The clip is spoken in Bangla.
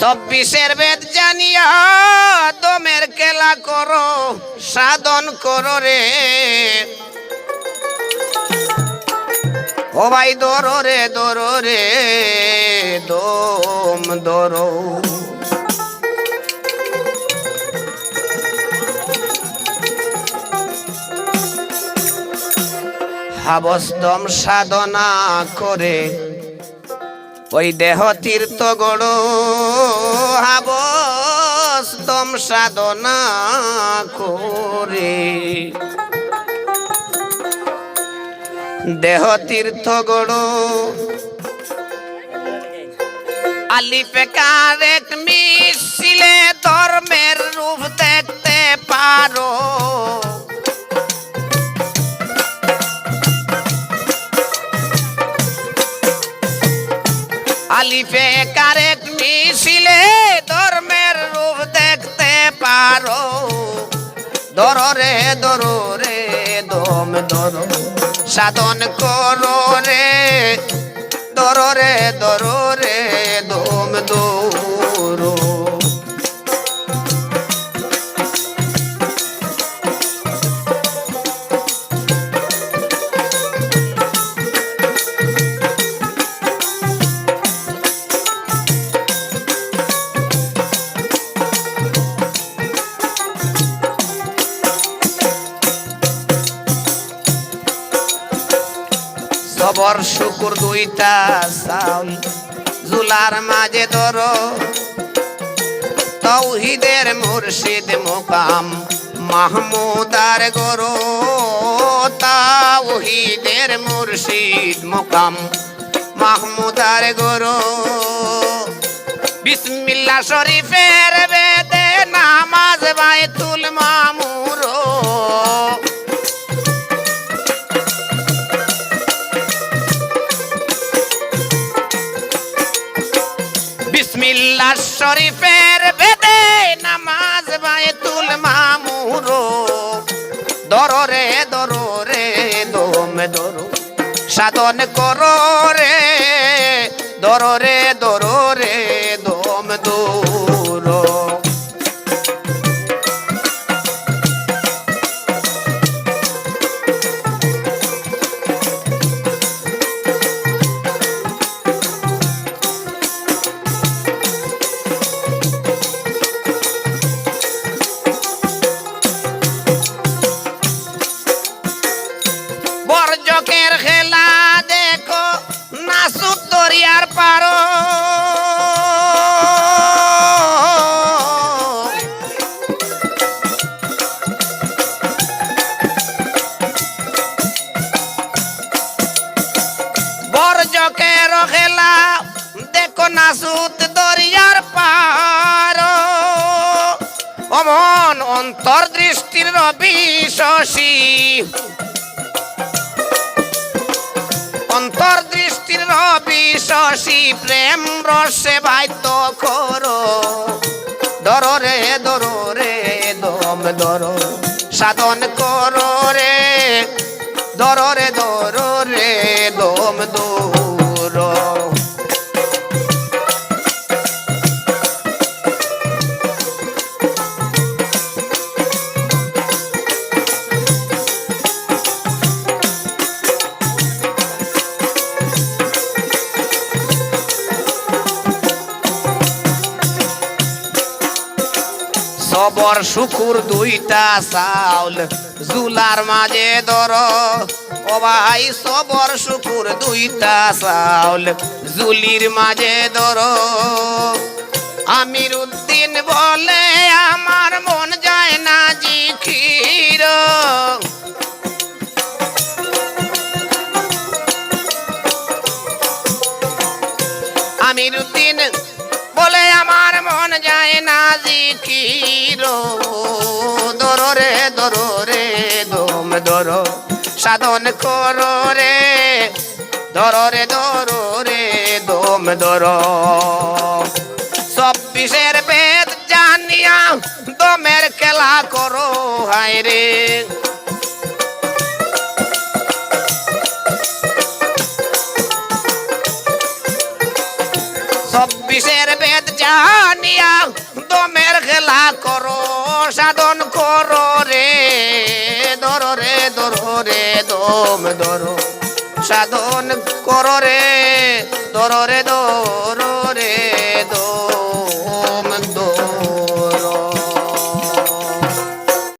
চব্বিশের বেদ জানিয়া দমের খেলা করো, সাধন করো রে। ও ভাই দরো রে দরো রে, দম দরো হাবস্তম সাধনা করে। ওই দেহ তীর্থ গড়। হাবস্তম সাধনা করে। দেহ তীর্থ গড়। আলিপে কারেক মিছিলে ধর্মের রূপ দেখতে পারো। আলিফে কারেক মিছিলে ধর্মের রূপ দেখতে পারো। ধরো রে ধরো রে দম ধরো সাধন করো রে। ধরো রে ধরো রে দম দৌড়ো সবর শুকুর দুইটা চাউল জুলার মাঝে ধরো, তৌহিদের মুর্শিদ মোকাম মাহমুদার গরো। তাওহিদের মুর্শিদ মোকাম মাহমুদার গরো। বিসমিল্লাহ শরীফের বেদে নামাজ বাইতুল মামুরো বিসমিল্লাহ শরীফের বেদে নামাজ বায়তুল মামুরো দরো রে। দোম, দরো। সাধন করো রে দরো রে দোম দোম অমন অন্তর্দৃষ্টির রবি শশী অন্তর্দৃষ্টির রবি শশী প্রেম রসে বাধ্য করো ধরো রে ধরো রে দম ধরো সাধন করো রে। ধরো রে ধরো রে দম দূরো। সবর শুকুর দুইটা চাউল। জুলার মাঝে ধর। ও ভাই, সবর শুকুর দুইটা চাউল। জুলির মাঝে ধর। আমির উদ্দিন বলে, আমার মন যায় না জিখির আমির উদ্দিন বলে আমার মন যায় না জিকির। দরো রে দরো রে দম, দরো, সাধন করো রে। ধরো রে ধরো রে দম ধরো চব্বিশের বেদ জানিয়া দমের খেলা করো, হায় রে। চব্বিশের বেদ জানিয়া? দমের খেলা করো, সাধন করো রে, ধরো রে ধরো রে, দম ধরো। সাধন করো রে, ধরো রে, ধরো